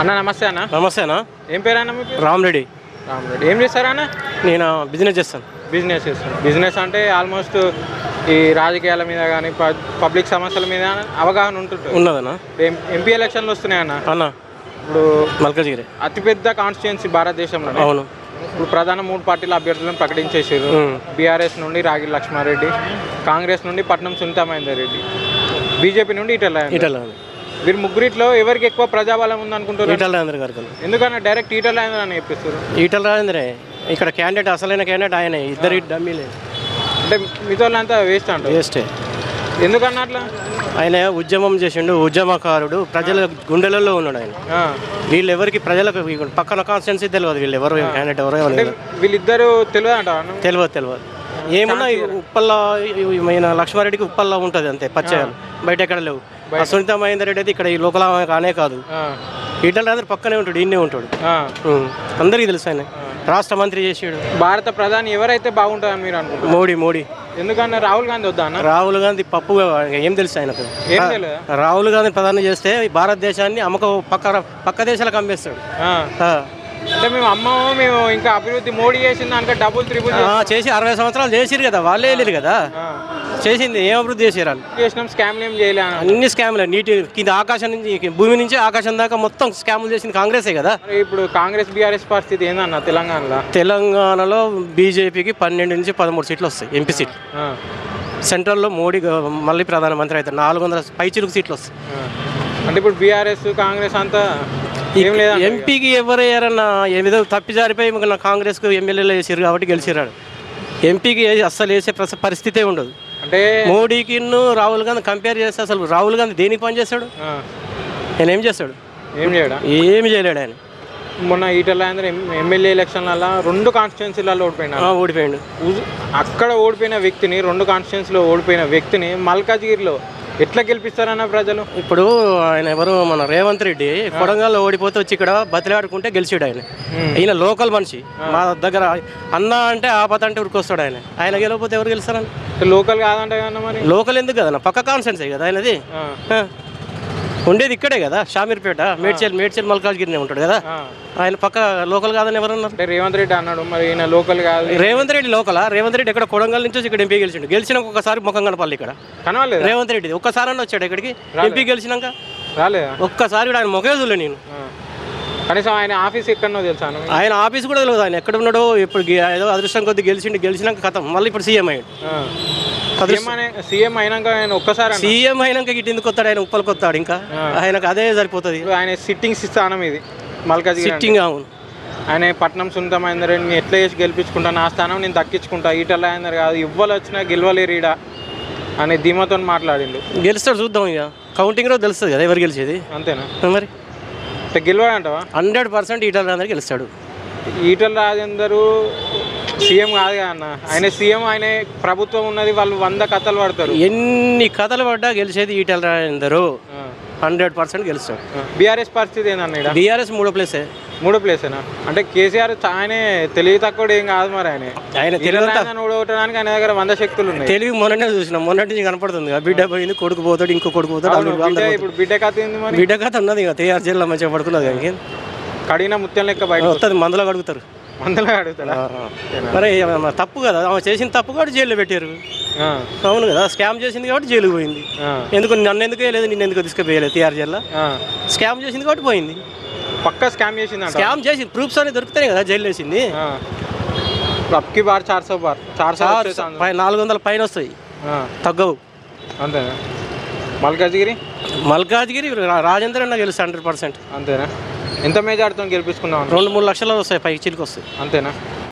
అన్న నమస్తే అన్న. నమస్తేనా ఏం పేరు అన్న మీ పేరు రామరెడ్డి రామరెడ్డి ఏం చేస్తారా అన్న? నేను బిజినెస్ చేస్తాను. బిజినెస్ చేస్తాను బిజినెస్ అంటే ఆల్మోస్ట్ ఈ రాజకీయాల మీద కానీ పబ్లిక్ సమస్యల మీద అవగాహన ఉంటుంటుంది. ఉన్నదనా ఎం- ఎంపీ ఎలక్షన్లు వస్తున్నాయి అన్న. అన్న ఇప్పుడు మల్కజిగిరి. అతిపెద్ద కాన్స్టిట్యున్సీ భారతదేశంలో అవును. ఇప్పుడు ప్రధాన మూడు పార్టీల అభ్యర్థులను ప్రకటించేసారు. బీఆర్ఎస్ నుండి రాగి లక్ష్మారెడ్డి కాంగ్రెస్ నుండి పట్నం సునీతా మహేందర్ రెడ్డి బీజేపీ నుండి ఈటల రాజేందర్. వీరు ముగ్గురిట్లో ఎవరికి ఎక్కువ ప్రజాబలం ఉందనుకుంటారు ఈటల రాజేంద్ర గారికి ఎందుకన్నా డైరెక్ట్ ఈటల రాజేందర్ అని చెప్పిస్తారు ఈటల రాజేంద్రే ఇక్కడ క్యాండిడేట్ అసలైన క్యాండిడేట్ ఆయనే ఇద్దరు డమ్మీలే అంటే మిగతా వాళ్ళంతా వేస్ట్ అంటారు వేస్టే ఎందుకన్నా అట్లా ఆయన ఉద్యమం చేసిండు ఉద్యమకారుడు ప్రజల గుండెలలో ఉన్నాడు ఆయన. వీళ్ళు ఎవరికి ప్రజలకు పక్కన కాన్స్టిట్యున్సీ తెలియదు వీళ్ళు ఎవరు క్యాండిడేట్ ఎవరో. వీళ్ళిద్దరూ తెలియదు అంటారు తెలియదు తెలియదు ఏమున్నా ఉప్పల్లో లక్ష్మారెడ్డికి ఉప్పల్లో ఉంటుంది అంతే పచ్చేయాలు బయట ఎక్కడ లేవు సునీత మహేందర్ రెడ్డి అయితే ఇక్కడ ఈ లోకల్ ఆమె కానే కాదు. ఈటల రాజేంద్ర పక్కనే ఉంటాడు ఈయనే ఉంటాడు. అందరికీ తెలుసు ఆయన. రాష్ట్ర మంత్రి చేసాడు. భారత ప్రధాని ఎవరైతే బాగుంటుందని మీరు అనుకుంటారు మోడీ మోడీ. ఎందుకన్నా రాహుల్ గాంధీ వద్దా రాహుల్ గాంధీ పప్పు ఏం తెలుసు ఆయనకు? రాహుల్ గాంధీ ప్రధాని చేస్తే భారతదేశాన్ని అమ్మక పక్క పక్క దేశాలకు అమ్మేస్తాడు. అంటే మేము అమ్మ మేము ఇంకా అభివృద్ధి మోడీ చేసిన దానిక డబుల్ త్రిబుల్ చేసి అరవై సంవత్సరాలు చేసిరు కదా వాళ్ళే వెళ్ళారు కదా. చేసింది ఏం అభివృద్ధి వాళ్ళు? చేసినాం స్కామ్లు ఏం చేయలే అన్న. స్కామ్లే నీటి కింద ఆకాశం నుంచి భూమి నుంచి ఆకాశం దాకా మొత్తం స్కాములు చేసింది కాంగ్రెసే కదా? ఇప్పుడు కాంగ్రెస్ బీఆర్ఎస్ పరిస్థితి ఏందన్న తెలంగాణలో? తెలంగాణలో బీజేపీకి పన్నెండు నుంచి పదమూడు సీట్లు వస్తాయి ఎంపీ సీట్లు. సెంట్రల్లో మోడీ మళ్ళీ ప్రధానమంత్రి అవుతారు నాలుగు వందల పైచిలుకు సీట్లు వస్తాయి. అంటే ఇప్పుడు బీఆర్ఎస్ కాంగ్రెస్ అంతా ఏం లేదా ఎంపీకి ఎవరయ్యారన్నా ఏదో తప్పి జారిపోయి మన కాంగ్రెస్కు ఎమ్మెల్యేలు వేసారు కాబట్టి గెలిచిరాడు ఎంపీకి ఏ- అస్సలు వేసే ప్రస- పరిస్థితే ఉండదు. అంటే మోడీకి రాహుల్ గాంధీ కంపేర్ చేస్తే అసలు రాహుల్ గాంధీ దేనికి పని చేస్తాడు ఆ, ఆయన ఏం చేస్తాడు ఏం చేయడా? ఏమి చేయలేడు ఆయన. మొన్న ఈటల ఎమ్మెల్యే ఎలక్షన్లలో రెండు కాన్స్టిట్యున్సీలలో ఓడిపోయినా ఓడిపోయాడు. అక్కడ ఓడిపోయిన వ్యక్తిని రెండు కాన్స్టిట్యున్సీలో ఓడిపోయిన వ్యక్తిని మల్కాజ్గిరిలో ఎట్లా గెలిపిస్తారన్న ప్రజలు? ఇప్పుడు ఆయన ఎవరు? మన రేవంత్ రెడ్డి కొడంగల్లో ఓడిపోతే వచ్చి ఇక్కడ బతిలాడుకుంటే గెలిచాడు ఆయన. ఈయన లోకల్ మనిషి. మా దగ్గర అన్న అంటే ఆపత అంటే ఉరికొస్తాడు ఆయన. ఆయన గెలవకపోతే ఎవరు గెలుస్తారని? లోకల్ కాదంటే కన్నా మరి? లోకల్ ఎందుకు కదా పక్క కాన్సెన్సే కదా ఆయనది. ఉండేది ఇక్కడే కదా షామీర్పేట మేడ్చల్ మేడ్చల్ మల్కాజ్గిరినే ఉంటాడు కదా. ఆయన పక్క లోకల్ కాదని ఎవరన్నారు? అంటే రేవంత్ రెడ్డి అన్నాడు మరి ఈయన లోకల్ కాదు. రేవంత్ రెడ్డి లోకలా? రేవంత్ రెడ్డి ఎక్కడ కొడంగల్ నుంచి ఇక్కడ ఎంపీ గెలిచిండు? గెలిచిన ఒక్కసారి ముఖం కనపాలి ఇక్కడ. కనవాలేదు రేవంత్ రెడ్డి ఒక్కసారి వచ్చాడు ఇక్కడికి? ఎంపీ గెలిచినాక? రాలేదా? ఒక్కసారి ఆయన ముఖే చూడలే నేను. కనీసం ఆయన ఆఫీస్ ఎక్కడనో తెలుసా అన్న? ఆయన ఆఫీస్ కూడా తెలియదు ఆయన ఎక్కడ ఉన్నాడో ఇప్పుడు ఏదో అదృష్టం కొద్ది గెలిచిండు గెలిచినాక కథం. మళ్ళీ ఇప్పుడు సీఎం అయ్యాడు. సీఎం అయినాక ఆయన ఒక్కసారి. సీఎం అయినాక ఇటు ఎందుకు వస్తాడు? ఆయన ఉప్పలకి వస్తాడు ఇంకా. ఆయనకు అదే సరిపోతుంది. ఆయన సిట్టింగ్ స్థానం ఇది మల్కాజ్గిరి అంటే. సిట్టింగ్ అవును. ఆయన పట్నం సునీత మహేందర్ రెడ్డిని ఎట్లా చేసి గెలిపించుకుంటా నా స్థానం నేను దక్కించుకుంటా ఈటల రాజేందర్ కాదు ఇవ్వాలి వచ్చినా గెలవలేరు ఈడ అనే ధీమాతో మాట్లాడిండు. గెలుస్తాడు చూద్దాం ఇక. కౌంటింగ్ రోజు తెలుస్తుంది కదా ఎవరు గెలిచేది. అంతేనా? మరి? గెలవాడంటవా హండ్రెడ్ పర్సెంట్ ఈటల అందరికి గెలుస్తాడు. ఈటల రాజేందరు సీఎం కాదు అన్న. ఆయన సీఎం ఆయన ప్రభుత్వం ఉన్నది వాళ్ళు వంద కథలు పడతారు. ఎన్ని కథలు పడ్డా గెలిచేది ఈటల రాజేందరు. హండ్రెడ్ పర్సెంట్ గెలుస్తాడు. బీఆర్ఎస్ పరిస్థితి ఏందన్న ఈడ బీఆర్ఎస్ మూడో ప్లేసే. మూడో ప్లేసేనా? అంటే కేసీఆర్ ఆయనే తెలివి తక్కువ ఏం కాదు మరి ఆయన. ఆయన రాజేందర్ని ఓడగొట్టడానికి ఆయన దగ్గర వంద శక్తులు ఉన్నాయి. తెలివి మొన్ననే చూసినాం. మొన్నటి నుంచి కనపడుతుంది బిడ్డ పోయింది కొడుకు పోతాడు ఇంకో కొడుకు పోతాడు ఇప్పుడు బిడ్డ కథ బిడ్డ కథ ఉన్నది ఇక తేఆర్ జిల్లా మంచిగా పడుకున్నది కానీ కడిగిన ముత్యం లెక్క బయట వస్తుంది మందులో కడుగుతారు. మందలో అడుగుతాడా? మరి తప్పు కదా. ఆమె చేసిన తప్పు కాబట్టి జైల్లో పెట్టారు. అవును కదా స్కామ్ చేసింది కాబట్టి జైలుకి పోయింది. ఎందుకు నన్ను ఎందుకు వేయలేదు నిన్ను ఎందుకు తీసుకుపోయలేదు టీఆర్ జిల్లా. స్కామ్ చేసింది కాబట్టి పోయింది. పక్కా స్కామ్ చేసిందంట? స్కామ్ చేసి ప్రూఫ్స్ అనేది దొరుకుతాయి కదా జైలు వేసింది. అప్కి బార్ చార్ సో బార్ చార్ సో నాలుగు వందల పైన వస్తాయి. తగ్గవు. అంతేనా? మల్కాజ్గిరి? మల్కాజ్గిరి రాజేంద్ర అన్న గెలుస్తాడు హండ్రెడ్ పర్సెంట్. అంతేనా? ఎంత మెజార్టీతో గెలిపించుకున్నాం రెండు మూడు లక్షలు వస్తాయి పైకి చిలికి వస్తాయి అంతేనా?